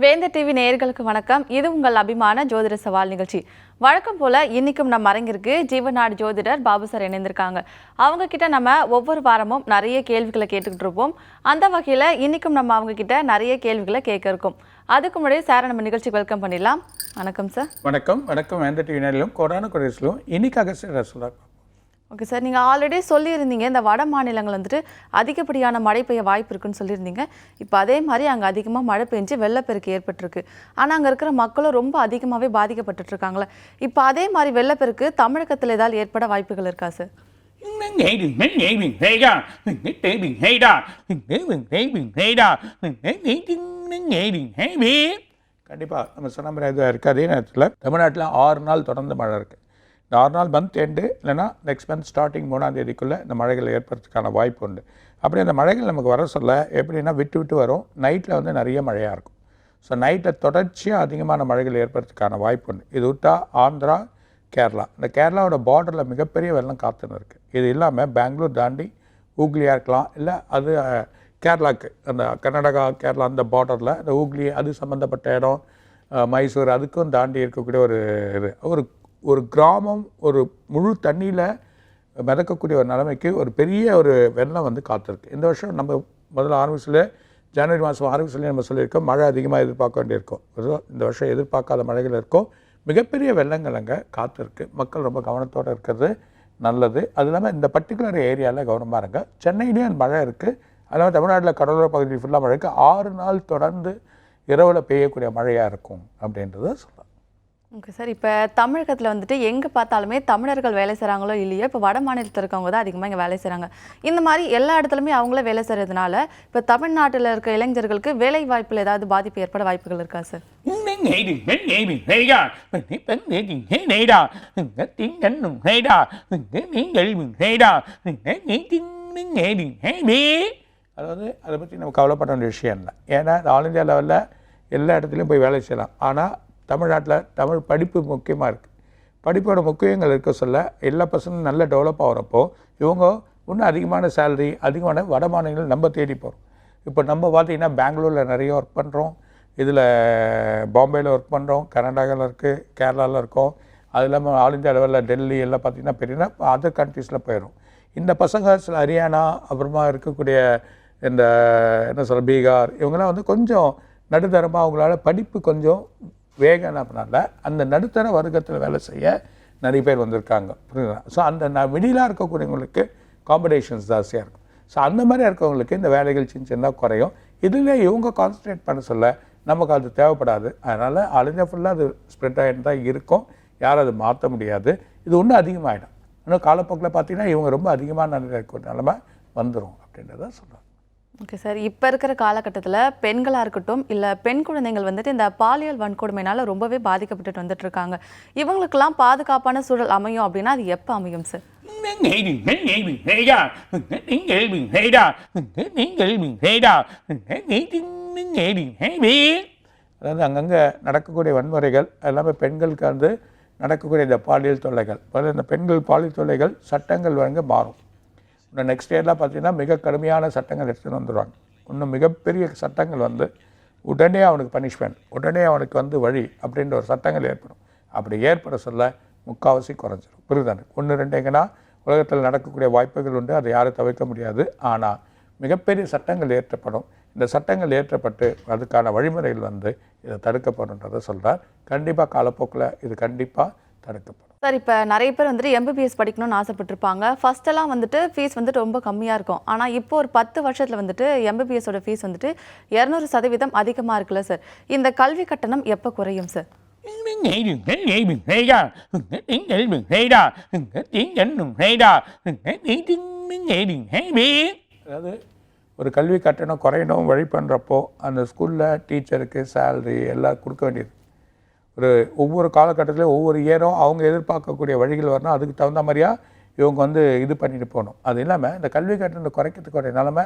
வேந்த TV நேயர்களுக்கு வணக்கம். இது உங்கள் அபிமான ஜோதிட சவால் நிகழ்ச்சி. வழக்கம் போல இன்னைக்கும் நம்ம அரங்கிற்கு ஜீவநாடு ஜோதிடர் பாபு சார் இணைந்திருக்காங்க. அவங்க கிட்ட நம்ம ஒவ்வொரு வாரமும் நிறைய கேள்விகளை கேட்டுக்கிட்டு இருப்போம். அந்த வகையில் இன்னைக்கும் நம்ம அவங்க கிட்ட நிறைய கேள்விகளை கேட்க இருக்கோம். அதுக்கு முன்னாடி சாரை நம்ம நிகழ்ச்சிக்கு வெல்கம் பண்ணிடலாம். வணக்கம் சார். வணக்கம். வணக்கம். வேந்த டிவி நேரிலும் கொரோனா கொடைசிலும் இன்னைக்காக சார் ஓகே சார் நீங்கள் ஆல்ரெடி சொல்லியிருந்தீங்க இந்த வட மாநிலங்கள் வந்துட்டு அதிகப்படியான மழை பெய்ய வாய்ப்பு இருக்குன்னு சொல்லியிருந்தீங்க. இப்போ அதே மாதிரி அங்கே அதிகமாக மழை பெஞ்சு வெள்ளப்பெருக்கு ஏற்பட்டிருக்கு. ஆனால் அங்கே இருக்கிற மக்களும் ரொம்ப அதிகமாகவே பாதிக்கப்பட்டுருக்காங்களே இப்போ அதே மாதிரி வெள்ளப்பெருக்கு தமிழகத்தில் ஏதாவது ஏற்பட வாய்ப்புகள் இருக்கா சார் கண்டிப்பாக நம்ம சொன்ன மாதிரி இது இருக்குது அதே நேரத்தில். தமிழ்நாட்டில் ஆறு நாள் தொடர்ந்து மழை இருக்குது ஆறு நாள் மந்த் எண்டு இல்லைன்னா நெக்ஸ்ட் மந்த் ஸ்டார்டிங் மூணாம் தேதிக்குள்ளே இந்த மழைகள் ஏற்படுறதுக்கான வாய்ப்பு உண்டு. அப்படி அந்த மழைகள் நமக்கு வர சொல்ல எப்படின்னா விட்டு விட்டு வரும். நைட்டில் வந்து நிறைய மழையாக இருக்கும். ஸோ நைட்டில் தொடர்ச்சியாக அதிகமான மழைகள் ஏற்படுறதுக்கான வாய்ப்பு உண்டு. இது விட்டா ஆந்திரா கேரளா. இந்த கேரளாவோட பார்டரில் மிகப்பெரிய வெள்ளம் காத்துன்னு இருக்குது இது இல்லாமல் பெங்களூர் தாண்டி ஊக்லியாக இருக்கலாம். இல்லை அது கேரளாவுக்கு அந்த கர்நாடகா கேரளா அந்த பார்டரில் இந்த ஊக்லி அது சம்மந்தப்பட்ட இடம் மைசூர் அதுக்கும் தாண்டி இருக்கக்கூடிய ஒரு இது ஒரு ஒரு கிராமம் ஒரு முழு தண்ணியில் மிதக்கக்கூடிய ஒரு நிலைமைக்கு ஒரு பெரிய ஒரு வெள்ளம் வந்து காத்திருக்கு. இந்த வருஷம் நம்ம முதல்ல ஆரம்பிச்சில் ஜனவரி மாதம் ஆரம்பிச்சிலே நம்ம சொல்லியிருக்கோம் மழை அதிகமாக எதிர்பார்க்க வேண்டியிருக்கும். இந்த வருஷம் எதிர்பார்க்காத மழைகள் இருக்கும். மிகப்பெரிய வெள்ளங்கள் அங்கே காத்திருக்கு. மக்கள் ரொம்ப கவனத்தோடு இருக்கிறது நல்லது. அது இல்லாமல் இந்த பர்டிகுலர் ஏரியாவில் கவனமாக இருங்க. சென்னையிலேயும் மழை இருக்குது அதனால் தமிழ்நாட்டில் கடலோர பகுதி ஃபுல்லாக மழை இருக்குது ஆறு நாள் தொடர்ந்து இரவில் பெய்யக்கூடிய மழையாக இருக்கும் அப்படின்றத சொல்லலாம் ஓகே சார் இப்போ தமிழகத்தில் வந்துட்டு எங்கே பார்த்தாலுமே தமிழர்கள் வேலை செய்கிறாங்களோ இல்லையோ இப்போ வட மாநிலத்தில் இருக்கவங்க தான் அதிகமாக இங்கே வேலை செய்கிறாங்க இந்த மாதிரி எல்லா இடத்துலையுமே அவங்களே வேலை செய்கிறதுனால இப்போ தமிழ்நாட்டில் இருக்க இளைஞர்களுக்கு வேலை வாய்ப்பில் ஏதாவது பாதிப்பு ஏற்பட வாய்ப்புகள் இருக்கா சார் அதாவது அதை பற்றி நம்ம கவலைப்பட வேண்டிய விஷயம் இல்லை. ஏன்னா ஆல் இந்தியா லெவலில் எல்லா இடத்துலையும் போய் வேலை செய்யலாம். ஆனால் தமிழ்நாட்டில் தமிழ் படிப்பு முக்கியமாக இருக்குது படிப்போட முக்கியங்கள் இருக்க சொல்ல எல்லா பசங்களும் நல்ல டெவலப் ஆகிறப்போ இவங்க இன்னும் அதிகமான சேலரி அதிகமான வட மாநிலங்கள் நம்ம தேடி போகிறோம் இப்போ நம்ம பார்த்தீங்கன்னா பெங்களூரில் நிறைய ஒர்க் பண்ணுறோம் இதில் பாம்பேயில் ஒர்க் பண்ணுறோம் கர்நாடகாவில் இருக்குது கேரளாவில் இருக்கோம். அது இல்லாமல் ஆல் இந்தியா லெவலில் டெல்லி எல்லாம் பார்த்தீங்கன்னா பெரிய அதர் கண்ட்ரீஸில் போயிடும். இந்த பசங்க சில ஹரியானா அப்புறமா இருக்கக்கூடிய இந்த என்ன சொல்கிற பீகார் இவங்கெல்லாம் வந்து கொஞ்சம் நடுத்தரமாக அவங்களால படிப்பு கொஞ்சம் வேகம் என்ன பண்ணால அந்த நடுத்தர வர்க்கத்தில் வேலை செய்ய நிறைய பேர் வந்திருக்காங்க. புரியுதுங்களா ஸோ அந்த நான் மிடிலாக இருக்கக்கூடியவங்களுக்கு காம்படிஷன்ஸ் ஜாஸ்தியாக இருக்கும். ஸோ அந்த மாதிரி இருக்கவங்களுக்கு இந்த வேலைகள் சின்ன சின்னதாக குறையும். இதில் இவங்க கான்சன்ட்ரேட் பண்ண சொல்ல நமக்கு அது தேவைப்படாது. அதனால் அழிஞ்ச ஃபுல்லாக அது ஸ்ப்ரெட் ஆகிட்டு தான் இருக்கும். யாரும் அதை மாற்ற முடியாது. இது ஒன்றும் அதிகமாகிடும் இன்னும் காலப்போக்கில் பார்த்தீங்கன்னா இவங்க ரொம்ப அதிகமான நிலைமை இருக்க வந்துடும் அப்படின்றத சொல்கிறாங்க ஓகே சார் இப்போ இருக்கிற காலகட்டத்தில் பெண்களாக இருக்கட்டும் இல்லை பெண் குழந்தைகள் வந்துட்டு இந்த பாலியல் வன்கொடுமையினால் ரொம்பவே பாதிக்கப்பட்டுட்டு வந்துட்டு இருக்காங்க இவங்களுக்கெல்லாம் பாதுகாப்பான சூழல் அமையும் அப்படின்னா அது எப்போ அமையும் சார் அதாவது அங்கங்கே நடக்கக்கூடிய வன்முறைகள் எல்லாமே பெண்களுக்கு வந்து நடக்கக்கூடிய இந்த பாலியல் தொல்லைகள். அதாவது இந்த பெண்கள் பாலியல் தொல்லைகள் சட்டங்கள் வழங்க மாறும். இன்னும் நெக்ஸ்ட் இயர்லாம் பார்த்தீங்கன்னா மிக கடுமையான சட்டங்கள் எடுத்துகிட்டு வந்துடுவாங்க இன்னும் மிகப்பெரிய சட்டங்கள் வந்து உடனே அவனுக்கு பனிஷ்மெண்ட் உடனே அவனுக்கு வந்து வழி அப்படின்ற ஒரு சட்டங்கள் ஏற்படும். அப்படி ஏற்பட சொல்ல முக்கால்வாசி குறைஞ்சிரும். புரியுதானே? ஒன்று ரெண்டுங்கன்னா உலகத்தில் நடக்கக்கூடிய வாய்ப்புகள் உண்டு அதை யாரும் தவிர்க்க முடியாது. ஆனால் மிகப்பெரிய சட்டங்கள் ஏற்றப்படும். இந்த சட்டங்கள் ஏற்றப்பட்டு அதுக்கான வழிமுறைகள் வந்து இதை தடுக்கப்படும்ன்றதை சொல்கிறார் கண்டிப்பாக காலப்போக்கில் இது கண்டிப்பாக தடுக்கப்படும். சார் இப்போ நிறைய பேர் வந்துட்டு எம்பிபிஎஸ் படிக்கணும்னு ஆசைப்பட்டிருப்பாங்க. ஃபர்ஸ்ட் எல்லாம் வந்துட்டு ஃபீஸ் வந்துட்டு ரொம்ப கம்மியாக இருக்கும். ஆனால் இப்போ ஒரு பத்து வருஷத்தில் வந்துட்டு எம்பிபிஎஸோட ஃபீஸ் வந்துட்டு இரநூறு சதவீதம் அதிகமாக இருக்குல்ல சார். இந்த கல்வி கட்டணம் எப்போ குறையும் சார்? அதாவது ஒரு கல்வி கட்டணம் குறையணும் வழி பண்ணுறப்போ அந்த ஸ்கூலில் டீச்சருக்கு சேலரி எல்லாம் கொடுக்க வேண்டியது. ஒரு ஒவ்வொரு காலகட்டத்திலையும் ஒவ்வொரு இயரும் அவங்க எதிர்பார்க்கக்கூடிய வழிகள் வரணும். அதுக்கு தகுந்த மாதிரியா இவங்க வந்து இது பண்ணிட்டு போகணும். அது இல்லாமல் இந்த கல்வி கட்டணத்தை குறைக்கிறதுக்குடைய நிலைமை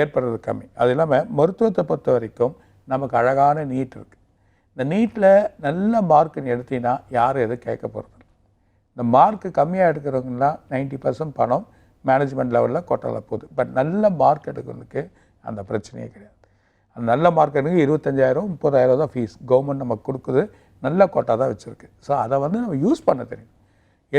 ஏற்படுறது கம்மி. அது இல்லாமல் மருத்துவத்தை பொறுத்த வரைக்கும் நமக்கு அழகான நீட் இருக்குது இந்த நீட்டில் நல்ல மார்க் நீ எடுத்தீங்கன்னா யாரும் எதுவும் கேட்க போகிறது இந்த மார்க்கு கம்மியாக எடுக்கிறவங்கலாம் நைன்ட்டி பர்சன்ட் பணம் மேனேஜ்மெண்ட் லெவலில் கொட்டலை போகுது. பட் நல்ல மார்க் எடுக்கிறதுக்கு அந்த பிரச்சனையே கிடையாது. அந்த நல்ல எடுக்க இருபத்தஞ்சாயிரம் முப்பதாயிரம் தான் ஃபீஸ் கவர்மெண்ட் நமக்கு கொடுக்குது. நல்ல கோட்டா தான் வச்சுருக்கு. ஸோ அதை வந்து நம்ம யூஸ் பண்ண தெரியும்.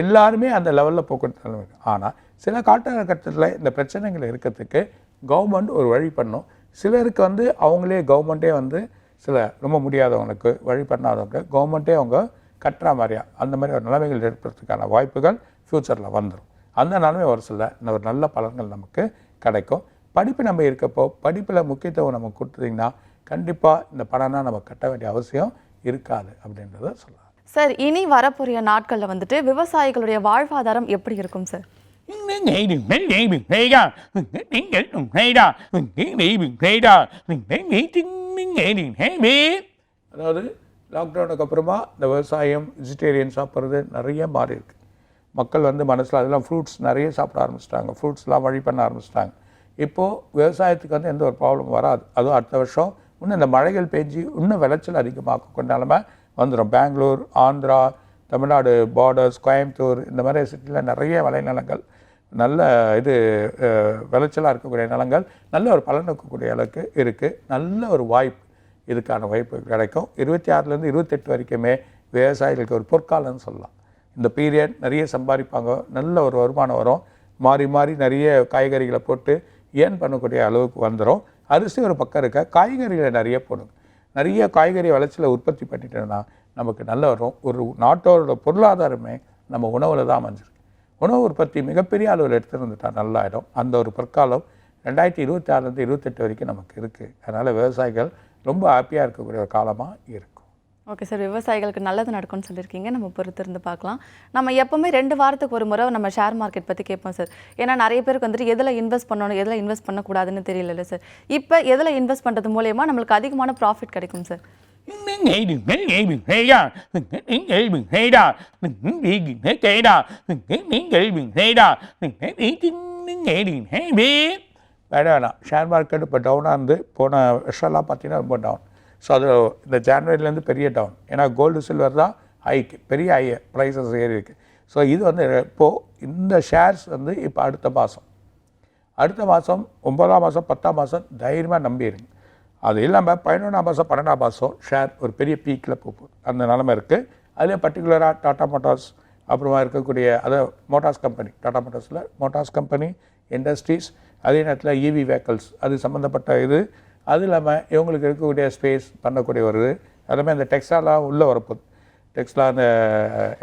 எல்லாருமே அந்த லெவலில் போக்குவரத்து நிலைமை ஆனால் சில காலகட்டத்தில் இந்த பிரச்சனைகள் இருக்கிறதுக்கு கவர்மெண்ட் ஒரு வழி பண்ணும். சிலருக்கு வந்து அவங்களே கவர்மெண்ட்டே வந்து சில ரொம்ப முடியாதவங்களுக்கு வழி பண்ணாதவங்க கவர்மெண்ட்டே அவங்க கட்டுற மாதிரியா அந்த மாதிரி ஒரு நிலைமைகள் ஏற்படுறதுக்கான வாய்ப்புகள் ஃப்யூச்சரில் வந்துடும் அந்த நிலைமை ஒரு சில இந்த ஒரு நல்ல பலன்கள் நமக்கு கிடைக்கும். படிப்பு நம்ம இருக்கப்போ படிப்பில் முக்கியத்துவம் நம்ம கொடுத்தீங்கன்னா கண்டிப்பாக இந்த பணம்னா நம்ம கட்ட வேண்டிய அவசியம். இருக்காது அப்படின்றத சொல்லலாம் சார் இனி வரப்போகிற நாட்களில் வந்துட்டு விவசாயிகளுடைய வாழ்வாதாரம் எப்படி இருக்கும் சார்? அதாவது லாக்டவுனுக்கு அப்புறமா இந்த விவசாயம் வெஜிடேரியன் சாப்பிட்றது நிறைய மாறி இருக்கு. மக்கள் வந்து மனசில் அதெல்லாம் ஃப்ரூட்ஸ் நிறைய சாப்பிட ஆரம்பிச்சிட்டாங்க. ஃப்ரூட்ஸ்லாம் வழி பண்ண ஆரம்பிச்சிட்டாங்க. இப்போது விவசாயத்துக்கு வந்து எந்த ஒரு ப்ராப்ளம் வராது. அதுவும் அடுத்த வருஷம் இன்னும் இந்த மழைகள் பெஞ்சு இன்னும் விளைச்சல் அதிகமாக கொண்டாலுமே வந்துடும் பெங்களூர் ஆந்திரா தமிழ்நாடு பார்டர்ஸ் கோயம்புத்தூர் இந்த மாதிரி சிட்டியில் நிறைய விளைநிலங்கள் நல்ல இது விளைச்சலாக இருக்கக்கூடிய நிலங்கள் நல்ல ஒரு பலன் இருக்கக்கூடிய அளவுக்கு இருக்குது நல்ல ஒரு வாய்ப்பு இதுக்கான வாய்ப்பு கிடைக்கும். இருபத்தி ஆறுலேருந்து இருபத்தெட்டு வரைக்குமே விவசாயிகளுக்கு ஒரு பொற்காலம்னு சொல்லலாம். இந்த பீரியட் நிறைய சம்பாதிப்பாங்க. நல்ல ஒரு வருமானம் வரும். மாறி மாறி நிறைய காய்கறிகளை போட்டு ஏன் பண்ணக்கூடிய அளவுக்கு வந்துடும் அரிசி ஒரு பக்கம் இருக்க? காய்கறிகளை நிறைய போடுங்க. நிறைய காய்கறி விளைச்சலை உற்பத்தி பண்ணிட்டோம்னா நமக்கு நல்ல வரும் ஒரு நாட்டோட பொருளாதாரமே நம்ம உணவில் தான் அமைஞ்சிருக்கு. உணவு உற்பத்தி மிகப்பெரிய அளவில் எடுத்துருந்துட்டா நல்லாயிடும் அந்த ஒரு பொற்காலம் ரெண்டாயிரத்தி இருபத்தி ஆறுலேருந்து இருபத்தெட்டு வரைக்கும் நமக்கு இருக்குது அதனால் விவசாயிகள் ரொம்ப ஹாப்பியாக இருக்கக்கூடிய ஒரு காலமாக இருக்குது ஓகே சார் விவசாயிகளுக்கு நல்லது நடக்கும்னு சொல்லியிருக்கீங்க. நம்ம பொறுத்திருந்து பார்க்கலாம். நம்ம எப்போவுமே ரெண்டு வாரத்துக்கு ஒரு முறை நம்ம ஷேர் மார்க்கெட் பற்றி கேட்போம் சார் ஏன்னா நிறைய பேருக்கு வந்துட்டு எதில் இன்வெஸ்ட் பண்ணணும் எதில் இன்வெஸ்ட் பண்ணக்கூடாதுன்னு தெரியல சார் இப்போ எதில் இன்வெஸ்ட் பண்ணுறது மூலயமா நம்மளுக்கு அதிகமான ப்ராஃபிட் கிடைக்கும் சார் வேணாம் வேணாம் ஷேர் மார்க்கெட் இப்போ டவுனாக இருந்து போன வருஷம்லாம் பார்த்தீங்கன்னா ரொம்ப டவுன் ஸோ அது இந்த ஜான்வரிலேருந்து பெரிய டவுன் ஏன்னா கோல்டு சில்வர் தான் ஹைக்கு பெரிய ஹை ப்ரைஸஸ் ஏறி இருக்குது ஸோ இது வந்து இப்போது இந்த ஷேர்ஸ் வந்து இப்போ அடுத்த மாதம் அடுத்த மாதம் ஒம்பதாம் மாதம் பத்தாம் மாதம் தைரியமாக நம்பிடுங்க அது இல்லாமல் பதினொன்றாம் மாதம் பன்னெண்டாம் மாதம் ஷேர் ஒரு பெரிய பீக்கில் போகுது அந்த நிலமை இருக்குது அதிலே பர்டிகுலராக டாட்டா மோட்டார்ஸ் அப்புறமா இருக்கக்கூடிய அதை மோட்டார்ஸ் கம்பெனி டாடா மோட்டார்ஸில் மோட்டார்ஸ் கம்பெனி இண்டஸ்ட்ரீஸ் அதே நேரத்தில் இவி வெஹிக்கல்ஸ் அது சம்மந்தப்பட்ட இது அது இல்லாமல் இவங்களுக்கு இருக்கக்கூடிய ஸ்பேஸ் பண்ணக்கூடிய ஒரு இது. எல்லாமே இந்த டெக்ஸ்டாலாம் உள்ளே வரப்போகுது. டெக்ஸ்லா அந்த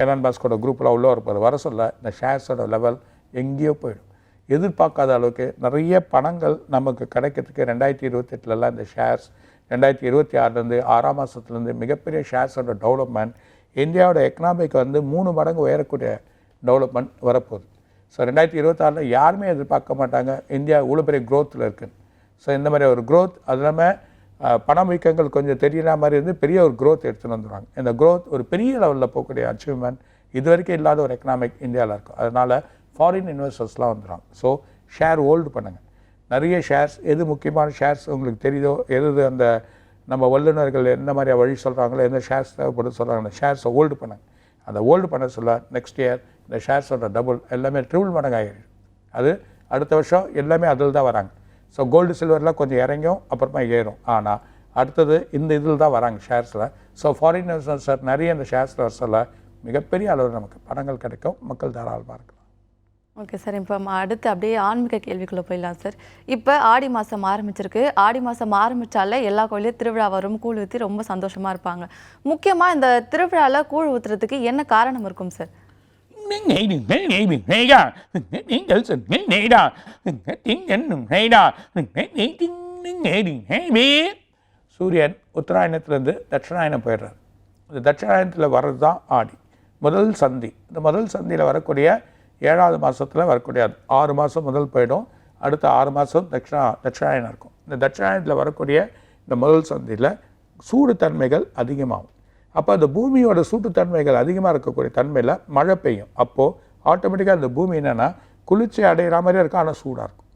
எலான் பாஸ்கோட குரூப்லாம் உள்ளே வரப்போகுது. வர சொல்ல இந்த ஷேர்ஸோட லெவல் எங்கேயோ போயிடும். எதிர்பார்க்காத அளவுக்கு நிறைய பணங்கள் நமக்கு கிடைக்கிறதுக்கு ரெண்டாயிரத்தி இருபத்தெட்டுலலாம் இந்த ஷேர்ஸ் ரெண்டாயிரத்தி இருபத்தி ஆறுலேருந்து ஆறாம் மாதத்துலேருந்து மிகப்பெரிய ஷேர்ஸோட டெவலப்மெண்ட் இந்தியாவோட எக்கனாமிக் வந்து மூணு மடங்கு உயரக்கூடிய டெவலப்மெண்ட் வரப்போகுது. ஸோ ரெண்டாயிரத்தி இருபத்தாறில் யாருமே எதிர்பார்க்க மாட்டாங்க. இந்தியா இவ்வளோ பெரிய க்ரோத்தில் இருக்குது ஸோ இந்த மாதிரி ஒரு க்ரோத் அது இல்லாமல் பணவீக்கங்கள் கொஞ்சம் தெரியற மாதிரி இருந்து பெரிய ஒரு க்ரோத் எடுத்துகிட்டு வந்துடுவாங்க இந்த க்ரோத் ஒரு பெரிய லெவலில் போகக்கூடிய அச்சீவ்மெண்ட் இது வரைக்கும் இல்லாத ஒரு எக்கனாமிக் இந்தியாவில் இருக்கும். அதனால் ஃபாரின் இன்வெஸ்டர்ஸ்லாம் வந்துடுவாங்க ஸோ ஷேர் ஹோல்டு பண்ணுங்கள் நிறைய ஷேர்ஸ் எது முக்கியமான ஷேர்ஸ் உங்களுக்கு தெரியுதோ எது எது அந்த நம்ம வல்லுநர்கள் எந்த மாதிரி வழி சொல்கிறாங்களோ எந்த ஷேர்ஸ் தேவைப்படுது சொல்கிறாங்க அந்த ஷேர்ஸை ஹோல்டு பண்ணுங்க. அந்த ஹோல்டு பண்ண சொல்ல நெக்ஸ்ட் இயர் இந்த ஷேர்ஸோட டபுள் எல்லாமே ட்ரிபிள் மடங்கு ஆகிடுது அது அடுத்த வருஷம் எல்லாமே அதில் தான் வராங்க. ஸோ கோல்டு சில்வர்லாம் கொஞ்சம் இறங்கும் அப்புறமா ஏறும். ஆனால் அடுத்தது இந்த இதில் தான் வராங்க ஷேர்ஸில் ஸோ ஃபாரின் இன்வெஸ்டர்ஸ் நிறைய இந்த ஷேர்ஸில் வர சொல்ல மிகப்பெரிய அளவில் நமக்கு பணங்கள் கிடைக்கும். மக்கள் தாராளமாக இருக்கலாம். ஓகே சார் இப்போ அடுத்து அப்படியே ஆன்மீக கேள்விக்குள்ளே போயிடலாம் சார் இப்போ ஆடி மாதம் ஆரம்பிச்சிருக்கு. ஆடி மாதம் ஆரம்பித்தாலே எல்லா கோயிலையும் திருவிழா வரும். கூழ் ஊற்றி ரொம்ப சந்தோஷமாக இருப்பாங்க. முக்கியமாக இந்த திருவிழாவில் கூழ் ஊற்றுறதுக்கு என்ன காரணம் இருக்கும் சார் சூரியன் உத்தராயணத்துலேருந்து தட்சிணாயனம் போயிடுறார். இந்த தட்சிணாயனத்தில் வர்றது தான் ஆடி. முதல் சந்தி. இந்த முதல் சந்தியில் வரக்கூடிய ஏழாவது மாதத்தில் வரக்கூடிய ஆறு மாதம் முதல் போயிடும். அடுத்த ஆறு மாதம் தட்சிணா தட்சிணாயனம் இருக்கும். இந்த தட்சிணாயனத்தில் வரக்கூடிய இந்த முதல் சந்தியில் சூடு தன்மைகள் அதிகமாகும். அப்போ அந்த பூமியோட சூட்டுத்தன்மைகள் அதிகமாக இருக்கக்கூடிய தன்மையில் மழை பெய்யும். அப்போது ஆட்டோமேட்டிக்காக அந்த பூமி என்னென்னா குளிர்ச்சி அடைகிற மாதிரியே இருக்கும். ஆனால் சூடாக இருக்கும்.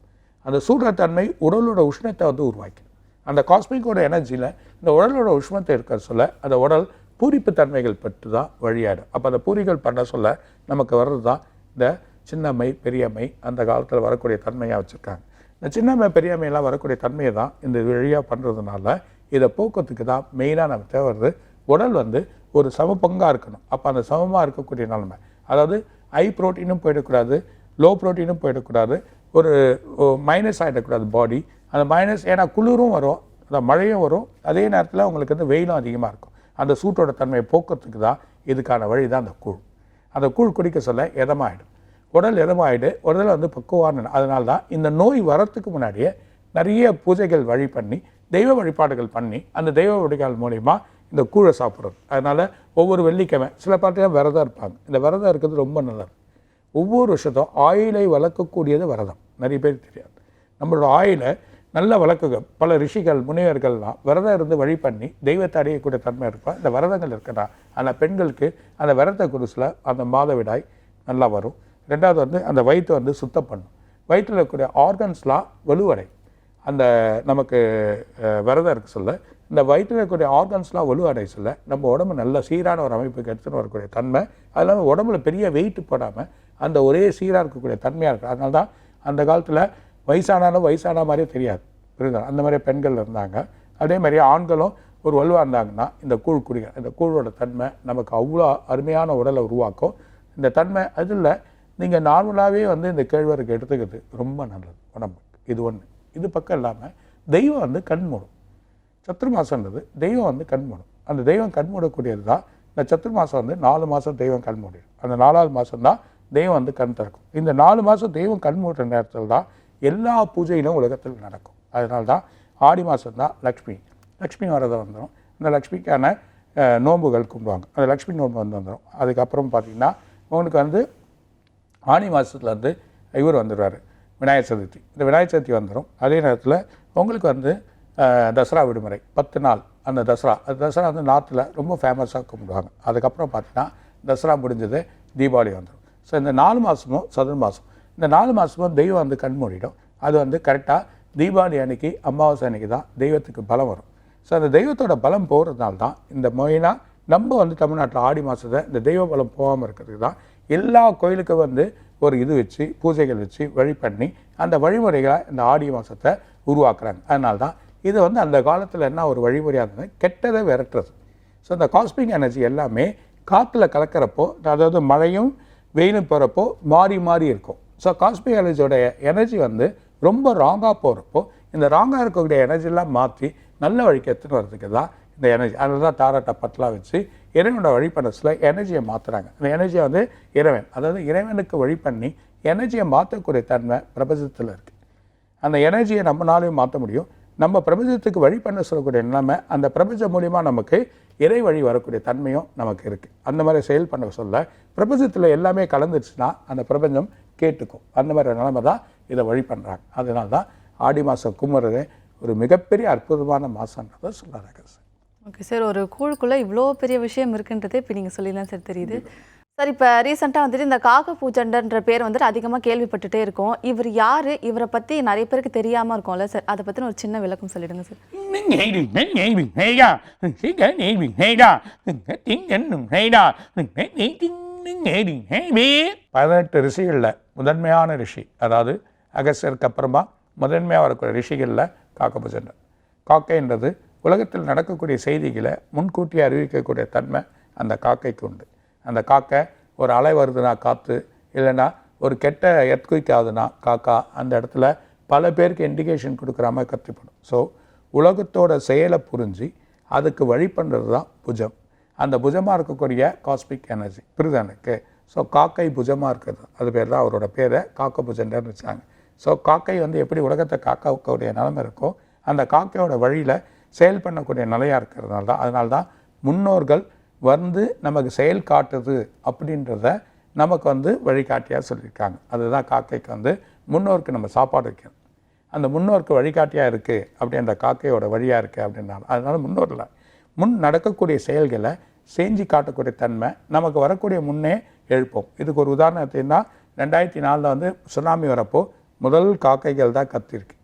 அந்த சூடத்தன்மை உடலோட உஷ்ணத்தை வந்து உருவாக்கிடும். அந்த காஸ்மிக்கோட எனர்ஜியில் இந்த உடலோட உஷ்ணத்தை இருக்கிற சொல்ல அந்த உடல் பூரிப்பு தன்மைகள் பெற்று தான் வழியாடும் அப்போ அந்த பூரிகள் பண்ண சொல்ல நமக்கு வர்றது தான் இந்த சின்னம்மை பெரியம்மை அந்த காலத்தில் வரக்கூடிய தன்மையாக வச்சுருக்காங்க. இந்த சின்னம்மை பெரியம்மையெல்லாம் வரக்கூடிய தன்மையை தான் இந்த வழியாக பண்ணுறதுனால இதை போக்குறதுக்கு தான் மெயினாக நம்ம தேவைறது உடல் வந்து ஒரு சம பங்காக இருக்கணும். அப்போ அந்த சமமாக இருக்கக்கூடிய நிலைமை அதாவது ஹை ப்ரோட்டீனும் போயிடக்கூடாது லோ ப்ரோட்டீனும் போயிடக்கூடாது ஒரு மைனஸ் ஆகிடக்கூடாது பாடி அந்த மைனஸ் ஏன்னா குளிரும் வரும் அந்த மழையும் வரும். அதே நேரத்தில் உங்களுக்கு வந்து வெயிலும் அதிகமாக இருக்கும். அந்த சூட்டோட தன்மையை போக்குறதுக்கு தான் இதுக்கான வழி தான் அந்த கூழ். அந்த கூழ் குடிக்க சொல்ல இதமாகிடும் உடல் இதமாயிடு உடல் வந்து பக்குவான அதனால தான் இந்த நோய் வரத்துக்கு முன்னாடியே நிறைய பூஜைகள் வழி பண்ணி தெய்வ வழிபாடுகள் பண்ணி அந்த தெய்வ வழிபாடுகள் மூலிமா இந்த கூழை சாப்பிட்றது. அதனால் ஒவ்வொரு வெள்ளிக்கிழமை சில பார்த்தீங்கன்னா விரதம் இருப்பாங்க. இந்த விரதம் இருக்கிறது ரொம்ப நல்லது. ஒவ்வொரு வருஷத்தும் ஆயிலை வளர்க்கக்கூடியது விரதம். நிறைய பேர் தெரியாது. நம்மளோட ஆயிலை நல்ல வளர்க்குங்க. பல ரிஷிகள் முனிவர்கள்லாம் விரதம் இருந்து வழி பண்ணி தெய்வத்தை அடையக்கூடிய தன்மை இருப்பால் இந்த விரதங்கள் இருக்கிறா அந்த பெண்களுக்கு அந்த விரத குருசில் அந்த மாதவிடாய் நல்லா வரும். ரெண்டாவது வந்து அந்த வயிற்று வந்து சுத்தம் பண்ணும். வயிற்றில் இருக்கக்கூடிய ஆர்கன்ஸ்லாம் வலுவடை அந்த நமக்கு விரதம் இருக்க சொல்ல இந்த வயிற்றில் இருக்கக்கூடிய ஆர்கன்ஸ்லாம் வலுவடைசில் நம்ம உடம்பு நல்ல சீரான ஒரு அமைப்புக்கு எடுத்துன்னு வரக்கூடிய தன்மை. அது இல்லாமல் உடம்புல பெரிய வெயிட் போடாமல் அந்த ஒரே சீராக இருக்கக்கூடிய தன்மையாக இருக்குது அதனால தான் அந்த காலத்தில் வயசானாலும் வயசான மாதிரியே தெரியாது. புரியுதா? அந்த மாதிரி பெண்கள் இருந்தாங்க. அதே மாதிரி ஆண்களும் ஒரு வலுவாக இருந்தாங்கன்னா இந்த கூழ் குடிக்க இந்த கூழோட தன்மை நமக்கு அவ்வளோ அருமையான உடலை உருவாக்கும். இந்த தன்மை அதில் நீங்கள் நார்மலாகவே வந்து இந்த கேழ்வரகு எடுத்துக்கிறது ரொம்ப நல்லது உடம்புக்கு. இது ஒன்று இது பக்கம் இல்லாமல் தெய்வம் வந்து கண் மூடும். சத்துரு மாதம்ன்றது தெய்வம் வந்து கண் மூடும். அந்த தெய்வம் கண் மூடக்கூடியது தான். இந்த சத்துரு மாதம் வந்து நாலு மாதம் தெய்வம் கண் மூடிடும். அந்த நாலாவது மாதம் தான் தெய்வம் வந்து கண் திறக்கும். இந்த நாலு மாதம் தெய்வம் கண் மூடுற நேரத்தில் தான் எல்லா பூஜைகளும் உலகத்தில் நடக்கும். அதனால தான் ஆடி மாதம் தான் லக்ஷ்மி. லக்ஷ்மி வரதை வந்துடும் இந்த லக்ஷ்மிக்கான நோன்புகள் கும்பிடுவாங்க அந்த லக்ஷ்மி நோன்பு வந்து வந்துடும் அதுக்கப்புறம் பார்த்திங்கன்னா உங்களுக்கு வந்து ஆனி வந்து இவர் வந்துடுவார் விநாயகர் சதுர்த்தி. இந்த விநாயகர் சதுர்த்தி வந்துடும் அதே நேரத்தில் உங்களுக்கு வந்து தசரா விடுமுறை பத்து நாள் அந்த தசரா. தசரா வந்து நார்த்தில் ரொம்ப ஃபேமஸாக கும்பிடுவாங்க. அதுக்கப்புறம் பார்த்தீங்கன்னா தசரா முடிஞ்சது தீபாவளி வந்துடும் ஸோ இந்த நாலு மாதமும் சதுர் மாதம் இந்த நாலு மாதமும் தெய்வம் வந்து கண் மூடிடும். அது வந்து கரெக்டாக தீபாவளி அன்னைக்கு அமாவாசை அன்னைக்கு தான் தெய்வத்துக்கு பலம் வரும். ஸோ அந்த தெய்வத்தோட பலம் போகிறதுனால தான் இந்த மொயினாக நம்ம வந்து தமிழ்நாட்டில் ஆடி மாதத்தை இந்த தெய்வ பலம் போகாமல் இருக்கிறதுக்கு தான் எல்லா கோயிலுக்கும் வந்து ஒரு இது வச்சு பூஜைகள் வச்சு வழி பண்ணி அந்த வழிமுறைகளை இந்த ஆடி மாதத்தை உருவாக்குறாங்க. அதனால தான் இது வந்து அந்த காலத்தில் என்ன ஒரு வழிமுறையாக இருந்தது கெட்டதை விரட்டுறது. ஸோ இந்த காஸ்மிக் எனர்ஜி எல்லாமே காற்றுல கலக்கிறப்போ அதாவது மழையும் வெயிலும் போகிறப்போ மாறி மாறி இருக்கும். ஸோ காஸ்மிக் எனர்ஜியோட எனர்ஜி வந்து ரொம்ப ராங்காக போகிறப்போ இந்த ராங்காக இருக்கக்கூடிய எனர்ஜிலாம் மாற்றி நல்ல வழிக்கு எடுத்துகிட்டு வர்றதுக்கு தான் இந்த எனர்ஜி அதில் தான் தாரா டப்பட்லாம் வச்சு இறைவனோட வழிபடத்தில் எனர்ஜியை மாற்றுறாங்க அந்த எனர்ஜியை வந்து இறைவன் அதாவது இறைவனுக்கு வழி பண்ணி எனர்ஜியை மாற்றக்கூடிய தன்மை பிரபஞ்சத்தில் இருக்குது அந்த எனர்ஜியை நம்மளாலையும் மாற்ற முடியும். நம்ம பிரபஞ்சத்துக்கு வழி பண்ண சொல்லக்கூடிய நிலைமை அந்த பிரபஞ்சம் மூலிமா நமக்கு இறை வழி வரக்கூடிய தன்மையும் நமக்கு இருக்குது அந்த மாதிரி செயல் பண்ண சொல்ல பிரபஞ்சத்தில் எல்லாமே கலந்துருச்சுன்னா அந்த பிரபஞ்சம் கேட்டுக்கும். அந்த மாதிரி நிலைமை தான் இதை வழி பண்ணுறாங்க அதனால தான் ஆடி மாதம் கும்புறது ஒரு மிகப்பெரிய அற்புதமான மாதன்றதை சொல்கிறாங்க சார் ஓகே சார். ஒரு கூழுக்குள்ளே இவ்வளோ பெரிய விஷயம் இருக்குன்றதே இப்போ நீங்கள் சொல்லி தான் சார் தெரியுது. சார் இப்போ ரீசெண்டாக வந்துட்டு இந்த காக்க பூஜண்டன்ற பேர் வந்துட்டு அதிகமாக கேள்விப்பட்டுட்டே இருக்கோம். இவர் யார்? இவரை பற்றி நிறைய பேருக்கு தெரியாமல் இருக்கும்ல சார். அதை பற்றின ஒரு சின்ன விளக்கம் சொல்லிடுங்க சார். பதினெட்டு ரிஷிகளில் முதன்மையான ரிஷி அதாவது அகஸ்டருக்கு அப்புறமா முதன்மையாக வரக்கூடிய ரிஷிகளில் காக்க பூஜண்டர் காக்கைன்றது உலகத்தில் நடக்கக்கூடிய செய்திகளை முன்கூட்டியே அறிவிக்கக்கூடிய தன்மை அந்த காக்கைக்கு உண்டு. அந்த காக்கை ஒரு அலை வருதுன்னா காற்று இல்லைன்னா ஒரு கெட்ட எர்த்குயிக் ஆகுதுன்னா காக்கா அந்த இடத்துல பல பேருக்கு இண்டிகேஷன் கொடுக்குற மாதிரி கற்றுப்படும் ஸோ உலகத்தோட செயலை புரிஞ்சு அதுக்கு வழி பண்ணுறது தான் புஜம். அந்த புஜமாக இருக்கக்கூடிய காஸ்மிக் எனர்ஜி புரியுது எனக்கு ஸோ காக்கை புஜமாக இருக்கிறது. அது பேர் தான் அவரோட பேரை காக்க புஜண்டர்னு வச்சாங்க. ஸோ காக்கை வந்து எப்படி உலகத்தை காக்கக்கூடிய நிலமை இருக்கோ அந்த காக்கையோட வழியில் செயல் பண்ணக்கூடிய நிலையாக இருக்கிறதுனால தான் அதனால தான் முன்னோர்கள் வந்து நமக்கு செயல் காட்டுது அப்படின்றத நமக்கு வந்து வழிகாட்டியாக சொல்லியிருக்காங்க. அதுதான் காக்கைக்கு வந்து முன்னோருக்கு நம்ம சாப்பாடு வைக்கணும். அந்த முன்னோருக்கு வழிகாட்டியாக இருக்குது அப்படின்ற காக்கையோட வழியாக இருக்குது அப்படின்னாலும் அதனால் முன்னோரில் முன் நடக்கக்கூடிய செயல்களை செஞ்சு காட்டக்கூடிய தன்மை நமக்கு வரக்கூடிய முன்னே எழுப்போம். இதுக்கு ஒரு உதாரணம் ரெண்டாயிரத்தி நாலில் வந்து சுனாமி வரப்போ முதல் காக்கைகள் தான் கத்திருக்கு.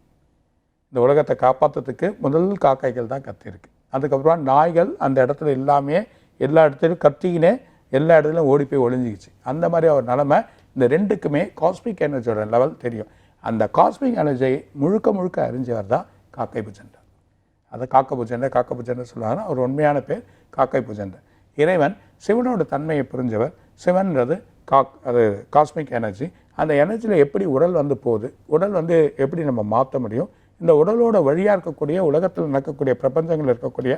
இந்த உலகத்தை காப்பாற்றுறதுக்கு முதல் காக்கைகள் தான் கத்திருக்கு. அதுக்கப்புறம் நாய்கள் அந்த இடத்துல எல்லாமே எல்லா இடத்துலையும் கத்திக்கினே எல்லா இடத்துலையும் ஓடி போய் ஒளிஞ்சிக்கிச்சு. அந்த மாதிரி ஒரு நிலமை இந்த ரெண்டுக்குமே காஸ்மிக் எனர்ஜியோட லெவல் தெரியும். அந்த காஸ்மிக் எனர்ஜியை முழுக்க முழுக்க அறிஞ்சவர் தான் காக்கை புஜண்டர் அதை காக்க புஜண்டர் காக்க புஜண்டர் சொல்லுவாங்கன்னா அவர் உண்மையான பேர் காக்கை புஜண்டர் இறைவன் சிவனோட தன்மையை புரிஞ்சவர். சிவன்றது காக் அது காஸ்மிக் எனர்ஜி அந்த எனர்ஜியில் எப்படி உடல் வந்து போகுது உடல் வந்து எப்படி நம்ம மாற்ற முடியும் இந்த உடலோட வழியாக இருக்கக்கூடிய உலகத்தில் நடக்கக்கூடிய பிரபஞ்சங்களில் இருக்கக்கூடிய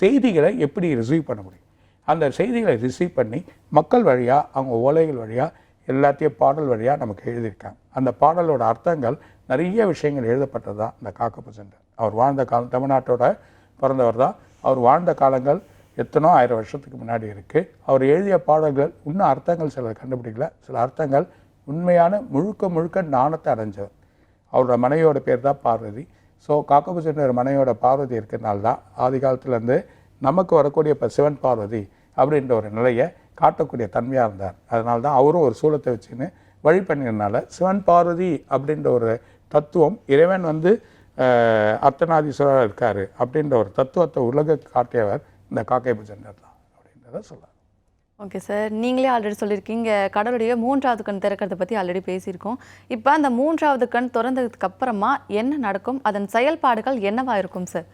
செய்திகளை எப்படி ரிசீவ் பண்ண முடியும்? அந்த செய்திகளை ரிசீவ் பண்ணி மக்கள் வழியாக அவங்க ஓலைகள் வழியாக எல்லாத்தையும் பாடல் வழியாக நமக்கு எழுதியிருக்காங்க. அந்த பாடலோட அர்த்தங்கள் நிறைய விஷயங்கள் எழுதப்பட்டது தான் இந்த காக்கப்புஜண்டர் அவர் வாழ்ந்த காலம் தமிழ்நாட்டோட பிறந்தவர் தான். அவர் வாழ்ந்த காலங்கள் எத்தனோ ஆயிரம் வருஷத்துக்கு முன்னாடி இருக்குது அவர் எழுதிய பாடல்கள் இன்னும் அர்த்தங்கள் சில கண்டுபிடிக்கல. சில அர்த்தங்கள் உண்மையான முழுக்க முழுக்க ஞானத்தை அடைஞ்சவர் அவரோட மனைவியோட பேர் தான் பார்வதி. ஸோ காக்கபுஜனர் மனைவியோட பார்வதி இருக்கிறனால தான் ஆதி காலத்துலேருந்து நமக்கு வரக்கூடிய இப்போ சிவன் பார்வதி அப்படின்ற ஒரு நிலையை காட்டக்கூடிய தன்மையாக இருந்தார். அதனால தான் அவரும் ஒரு சூலத்தை வச்சுன்னு வழி பண்ணினால சிவன் பார்வதி அப்படின்ற ஒரு தத்துவம் இறைவன் வந்து அஹ், அர்த்தநாதீஸ்வரர் இருக்கார் அப்படின்ற ஒரு தத்துவத்தை உலக காட்டியவர் இந்த காக்கை புஜண்டர் தான் அப்படின்றத சொல்லலாம் ஓகே சார் நீங்களே ஆல்ரெடி சொல்லியிருக்கீங்க. கடவுளுடைய மூன்றாவது கண் திறக்கிறத பற்றி ஆல்ரெடி பேசியிருக்கோம். இப்போ அந்த மூன்றாவது கண் திறந்ததுக்கு அப்புறமா என்ன நடக்கும்? அதன் செயல்பாடுகள் என்னவாக இருக்கும் சார்?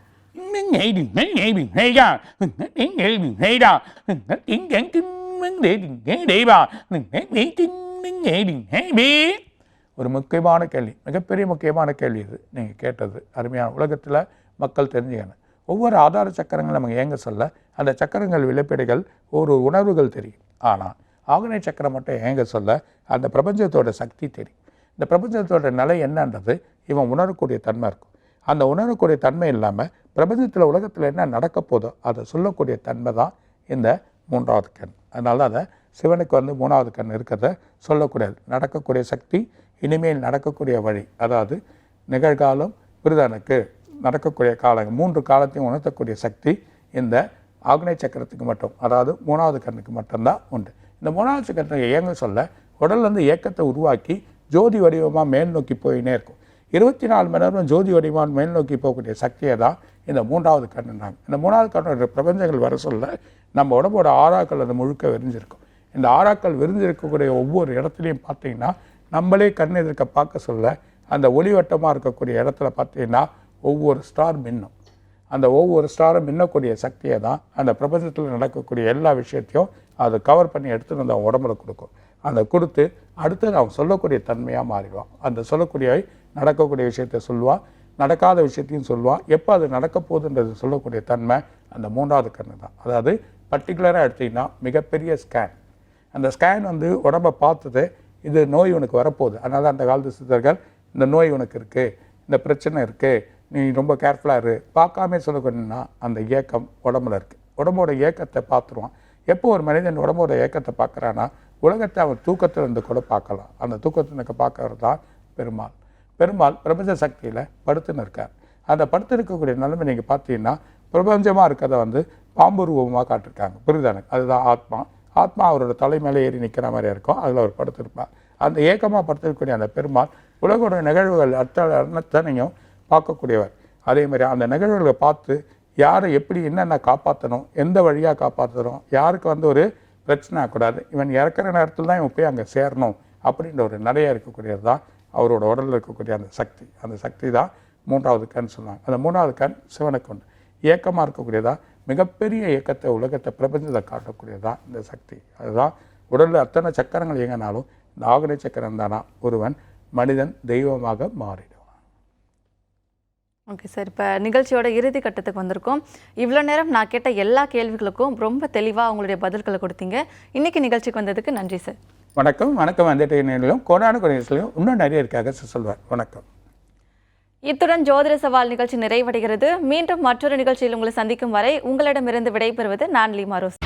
ஒரு முக்கியமான கேள்வி மிகப்பெரிய முக்கியமான கேள்வி இது. நீங்கள் கேட்டது அருமையான உலகத்தில் மக்கள் தெரிஞ்சுக்கணும். ஒவ்வொரு ஆதார சக்கரங்கள் நமக்கு ஏங்க சொல்ல அந்த சக்கரங்கள் விளைப்படைகள் ஒரு உணர்வுகள் தெரியும். ஆனால் ஆகுனை சக்கரம் மட்டும் ஏங்க சொல்ல அந்த பிரபஞ்சத்தோட சக்தி தெரியும். இந்த பிரபஞ்சத்தோட நிலை என்னன்றது இவன் உணரக்கூடிய தன்மை இருக்கும். அந்த உணரக்கூடிய தன்மை இல்லாமல் பிரபஞ்சத்தில் உலகத்தில் என்ன நடக்க போதோ அதை சொல்லக்கூடிய தன்மை தான் இந்த மூன்றாவது கண். அதனால தான் அதை சிவனுக்கு வந்து மூணாவது கண் இருக்கிறத சொல்லக்கூடாது நடக்கக்கூடிய சக்தி இனிமேல் நடக்கக்கூடிய வழி. அதாவது நிகழ்காலம் விருதனுக்கு நடக்கக்கூடிய காலங்கள் மூன்று காலத்தையும் உணர்த்தக்கூடிய சக்தி இந்த ஆக்னை சக்கரத்துக்கு மட்டும். அதாவது மூணாவது கண்ணுக்கு மட்டும்தான் உண்டு. இந்த மூணாவது சக்கரத்தை இயங்க சொல்ல உடல்ல இருந்து இயக்கத்தை உருவாக்கி ஜோதி வடிவமாக மேல் நோக்கி போயினே இருக்கும். இருபத்தி நாலு மணி நேரம் ஜோதி வடிவான் மேல் நோக்கி போகக்கூடிய சக்தியை தான் இந்த மூன்றாவது கண்ணுன்றாங்க. இந்த மூணாவது கண்ணோட பிரபஞ்சங்கள் வர சொல்ல நம்ம உடம்போட ஆறாக்கள் அது முழுக்க விரிஞ்சிருக்கும். இந்த ஆறாக்கள் விரிஞ்சிருக்கக்கூடிய ஒவ்வொரு இடத்துலையும் பார்த்தீங்கன்னா நம்மளே கண் எதிர்க்க பார்க்க சொல்ல அந்த ஒளிவட்டமாக இருக்கக்கூடிய இடத்துல பார்த்தீங்கன்னா ஒவ்வொரு ஸ்டார் மின்னும். அந்த ஒவ்வொரு ஸ்டாரும் மின்னக்கூடிய சக்தியை தான் அந்த பிரபஞ்சத்தில் நடக்கக்கூடிய எல்லா விஷயத்தையும் அதை கவர் பண்ணி எடுத்துகிட்டு வந்து அவன் உடம்புல கொடுக்கும். அந்த கொடுத்து அடுத்தது அவன் சொல்லக்கூடிய தன்மையாக மாறிடுவான். அந்த சொல்லக்கூடிய நடக்கக்கூடிய விஷயத்தை சொல்லுவான் நடக்காத விஷயத்தையும் சொல்லுவான் எப்போ அது நடக்க போகுதுன்றது சொல்லக்கூடிய தன்மை அந்த மூன்றாவது கண்ணு தான். அதாவது பர்டிகுலராக எடுத்திங்கன்னா மிகப்பெரிய ஸ்கேன் அந்த ஸ்கேன் வந்து உடம்பை பார்த்தது இது நோய் உனக்கு வரப்போகுது. அதனால் அந்த காலத்து சித்தர்கள் இந்த நோய் உனக்கு இருக்குது இந்த பிரச்சனை இருக்குது நீ ரொம்ப கேர்ஃபுல்லாக இரு. பார்க்காம சொல்லக்கூடியனா அந்த ஏக்கம் உடம்புல இருக்குது உடம்போட ஏக்கத்தை பார்த்துருவான். எப்போ ஒரு மனிதன் உடம்போட ஏக்கத்தை பார்க்குறான்னா உலகத்தை அவன் தூக்கத்தில் இருந்து கூட பார்க்கலாம். அந்த தூக்கத்தினுக்கு பார்க்கறது தான் பெருமாள். பெருமாள் பிரபஞ்ச சக்தியில் படுத்துன்னு இருக்கார். அந்த படுத்து இருக்கக்கூடிய நிலைமை நீங்கள் பார்த்தீங்கன்னா பிரபஞ்சமாக இருக்கிறத வந்து பாம்பு ரூபமாக காட்டிருக்காங்க. புரியுதானு அதுதான் ஆத்மா. ஆத்மா அவரோட தலை மேலே ஏறி நிற்கிற மாதிரி இருக்கும். அதில் அவர் படுத்திருப்பார். அந்த ஏக்கமாக படுத்திருக்கக்கூடிய அந்த பெருமாள் உலகோட நிகழ்வுகள் அடுத்த அத்தனையும் பார்க்கக்கூடியவர். அதே மாதிரி அந்த நிகழ்வுகளை பார்த்து யாரை எப்படி என்னென்ன காப்பாற்றணும் எந்த வழியாக காப்பாற்றணும் யாருக்கு வந்து ஒரு பிரச்சனை ஆகக்கூடாது இவன் இறக்குற நேரத்தில் தான் இவன் போய் அங்கே சேரணும் அப்படின்ற ஒரு நிறைய இருக்கக்கூடியது தான் அவரோட உடலில் இருக்கக்கூடிய அந்த சக்தி. அந்த சக்தி தான் மூன்றாவது கண் சொல்லுவாங்க அந்த மூணாவது கண் சிவனுக்கு உண்டு. இயக்கமாக இருக்கக்கூடியதா? மிகப்பெரிய இயக்கத்தை உலகத்தை பிரபஞ்சத்தை காட்டக்கூடியதா இந்த சக்தி. அதுதான் உடலில் அத்தனை சக்கரங்கள் இயங்கினாலும் இந்த ஆகுனை சக்கரம் தானா? ஒருவன் மனிதன் தெய்வமாக மாறிடுவான். Okay sir. இப்போ நிகழ்ச்சியோட இறுதி கட்டத்துக்கு வந்திருக்கோம். இவ்வளோ நேரம் நான் கேட்ட எல்லா கேள்விகளுக்கும் ரொம்ப தெளிவாக உங்களுடைய பதில்களை கொடுத்தீங்க. இன்னைக்கு நிகழ்ச்சிக்கு வந்ததுக்கு நன்றி சார். வணக்கம். வணக்கம் என்டர்டெயினிலும் கோடான குறையிலும் இன்னும் நிறைய இருக்காக சொல்வார். வணக்கம். இத்துடன் ஜோதிட சவால் நிகழ்ச்சி நிறைவடைகிறது. மீண்டும் மற்றொரு நிகழ்ச்சியில் உங்களை சந்திக்கும் வரை உங்களிடமிருந்து விடைபெறுவது நான் லீமா ரோஸ்.